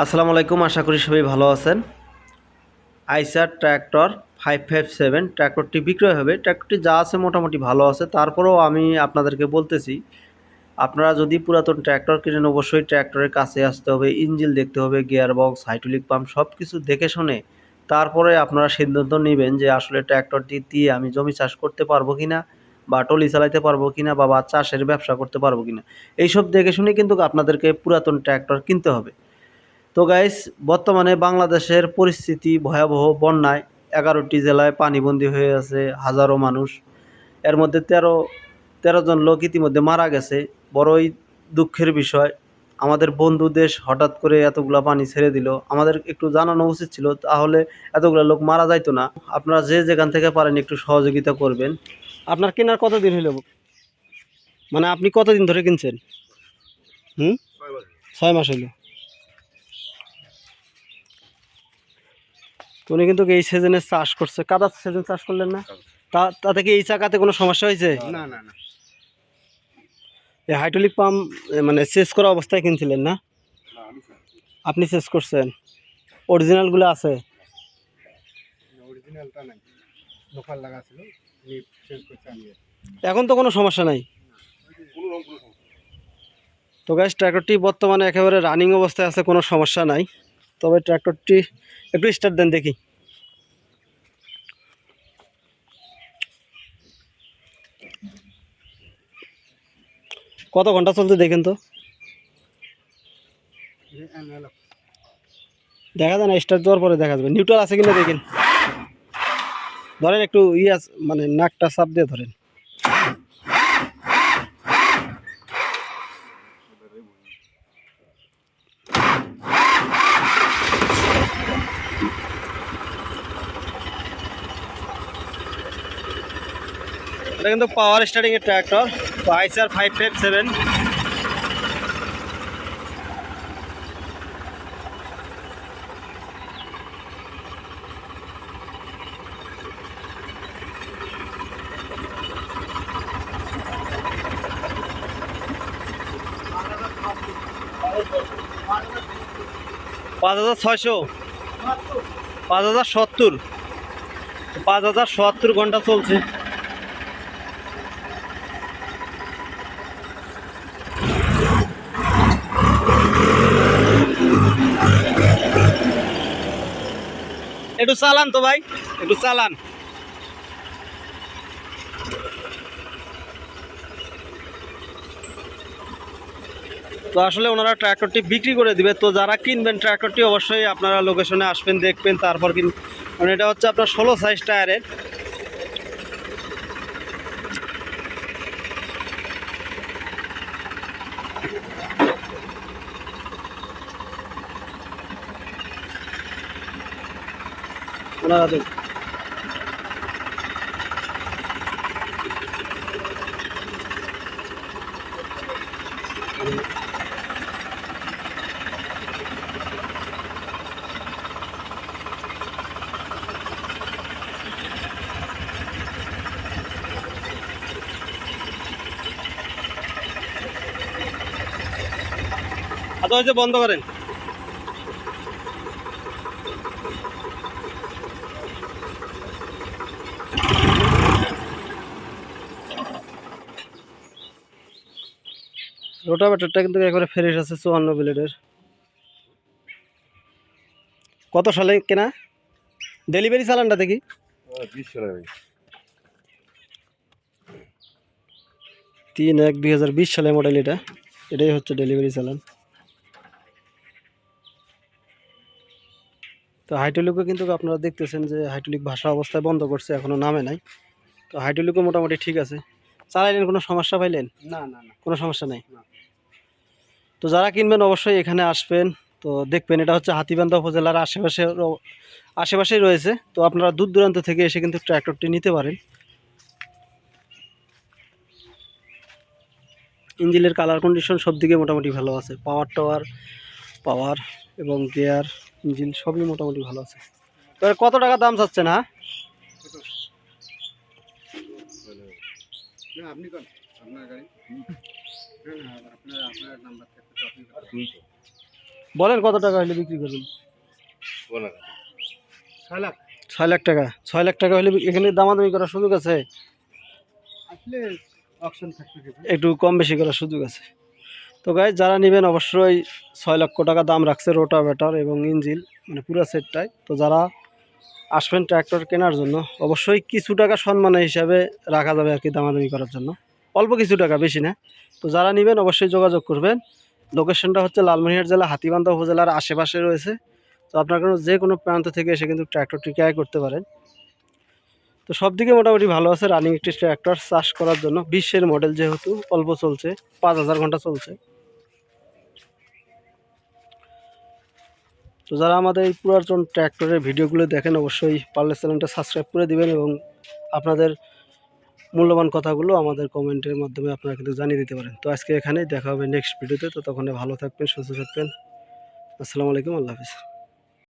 আসসালামু আলাইকুম, আশা করি সবাই ভালো আছেন। Eicher tractor five five seven ট্র্যাক্টরটি বিক্রয় হবে। ট্র্যাক্টরটি যা আছে মোটামুটি ভালো আছে। তারপরেও আমি আপনাদেরকে বলতেছি, আপনারা যদি পুরাতন ট্র্যাক্টর কিনেন, অবশ্যই ট্র্যাক্টরের কাছে আসতে হবে। ইঞ্জিল দেখতে হবে গিয়ার বক্স হাইড্রোলিক পাম্প সব কিছু দেখে শুনে তারপরে আপনারা সিদ্ধান্ত নেবেন যে আসলে ট্র্যাক্টরটি দিয়ে আমি জমি চাষ করতে পারব কি না বা টলি চালাইতে পারব কি না বা চাষের ব্যবসা করতে পারব কি না এইসব দেখে শুনে কিন্তু আপনাদেরকে পুরাতন ট্র্যাক্টর কিনতে হবে। তো গাইস বর্তমানে বাংলাদেশের পরিস্থিতি ভয়াবহ। বন্যায় এগারোটি জেলায় পানিবন্দী হয়ে আছে হাজারো মানুষ। এর মধ্যে তেরো তেরো জন লোক ইতিমধ্যে মারা গেছে। বড়ই দুঃখের বিষয়। আমাদের বন্ধু দেশ হঠাৎ করে এতগুলা পানি ছেড়ে দিল। আমাদের একটু জানানো উচিত ছিল, তাহলে এতগুলা লোক মারা যাইতো না। আপনারা যে যেখান থেকে পারেন একটু সহযোগিতা করবেন। আপনার কেনার কতদিন হইল? মানে আপনি কতদিন ধরে কিনছেন? হুম? ছয় মাস হইল। উনি কিন্তু এই সিজনে চাষ করছে। কাদা সিজন চাষ করলেন না? তা তাতে কি এই চাকাতে কোনো সমস্যা হয়েছে? না না না। এই হাইড্রোলিক পাম্প মানে চেস করা অবস্থায় কিনছিলেন না? আপনি চেস করছেন। অরিজিনালগুলো আছে? অরিজিনালটা নাই। লোকাল লাগা ছিল উনি চেঞ্জ করছে আমি। এখন তো কোনো সমস্যা নাই? তো গ্যাস ট্র্যাক্টরটি বর্তমানে একেবারে রানিং অবস্থায় আছে কোনো সমস্যা নাই। তবে ট্র্যাক্টরটি একটু স্টার্ট দেন দেখি। কত ঘণ্টা চলতে দেখেন তো? দেখা যায় না স্টার্ট দেওয়ার পরে দেখা যাবে। নিউট্রাল আছে কিনা দেখেন। ধরেন একটু ইয়ে মানে নাকটা চাপ দিয়ে ধরেন। এটা কিন্তু পাওয়ার স্টার্টিং এর tractor Eicher five five seven পাঁচ হাজার ছয়শো। পাঁচ হাজার সত্তর। পাঁচ হাজার সত্তর ঘণ্টা চলছে। একটু চালান তো ভাই, একটু চালান। তো আসলে ওনারা ট্র্যাক্টরটি বিক্রি করে দিবে। তো যারা কিনবেন ট্র্যাক্টরটি অবশ্যই আপনারা লোকেশনে আসবেন, দেখবেন, তারপর কিন কারণ এটা হচ্ছে আপনার ষোলো সাইজ টায়ারের ওনারা আচ্ছা বন্ধ করেন। রোটাভেটারটা কিন্তু একবারে ফ্রেশ আছে চুয়ান্ন ব্লেডের। কত সালে কেনা? ডেলিভারি চালানটা দেখি। তিন এক দুই হাজার বিশ সালে মডেল এটা। এটাই হচ্ছে ডেলিভারি চালান। তো হাইড্রোলিকও কিন্তু আপনারা দেখতেছেন যে হাইড্রোলিক ভাষা অবস্থায় বন্ধ করছে এখনও নামে নাই। তো হাইড্রোলিকও মোটামুটি ঠিক আছে। চালাইলেন কোনো সমস্যা পাইলেন? না না না। কোনো সমস্যা নেই? না। তো যারা কিনবেন অবশ্যই এখানে আসবেন। তো দেখবেন এটা হচ্ছে হাতিবান্ধা উপজেলার আশেপাশে আশেপাশেই রয়েছে। তো আপনারা দূর দূরান্ত থেকে এসে কিন্তু ট্র্যাক্টরটি নিতে পারেন। ইঞ্জিনের কালার কন্ডিশন সব দিকে মোটামুটি ভালো আছে। পাওয়ার টাওয়ার, পাওয়ার এবং গিয়ার, ইঞ্জিন সবই মোটামুটি ভালো আছে। তো কত টাকা দাম চাচ্ছেন হ্যাঁ? আপনি বলেন কত টাকা হলে বিক্রি করবেন? ছয় লাখ ছয় লাখ টাকা। ছয় লাখ টাকা হলে এখানে দামাদামি করার সুযোগ আছে? একটু কম বেশি করার সুযোগ আছে। তো গাই যারা নেবেন অবশ্যই ছয় লক্ষ টাকা দাম রাখছে রোটাভেটার এবং ইঞ্জিল মানে পুরো সেটটাই। তো যারা আসবেন ট্র্যাক্টর কেনার জন্য, অবশ্যই কিছু টাকা সম্মানের হিসাবে রাখা যাবে আর কি দামাদামি করার জন্য। অল্প কিছু টাকা, বেশি না। তো যারা নেবেন অবশ্যই যোগাযোগ করবেন। লোকেশনটা হচ্ছে লালমনিরহাট জেলা, হাতিবান্ধা উপজেলার আশেপাশে রয়েছে। তো আপনার কোনো যে কোনো প্রান্ত থেকে এসে কিন্তু ট্র্যাক্টরটি ক্রয় করতে পারেন। তো সব দিকে মোটামুটি ভালো আছে। রানিং একটি ট্র্যাক্টর চাষ করার জন্য। বিশ্বের মডেল যেহেতু, অল্প চলছে। পাঁচ হাজার ঘণ্টা চলছে। তো যারা আমাদের এই পুরাতন ট্র্যাক্টরের ভিডিওগুলো দেখেন, অবশ্যই পারলে চ্যানেলটা সাবস্ক্রাইব করে দিবেন এবং আপনাদের মূল্যবান কথাগুলো আমাদের কমেন্টের মাধ্যমে আপনারা কিন্তু জানিয়ে দিতে পারেন। তো আজকে এখানেই দেখা হবে নেক্সট ভিডিওতে তো। তখন ভালো থাকবেন, সুস্থ থাকবেন। আসসালামু আলাইকুম, আল্লাহ হাফিজ।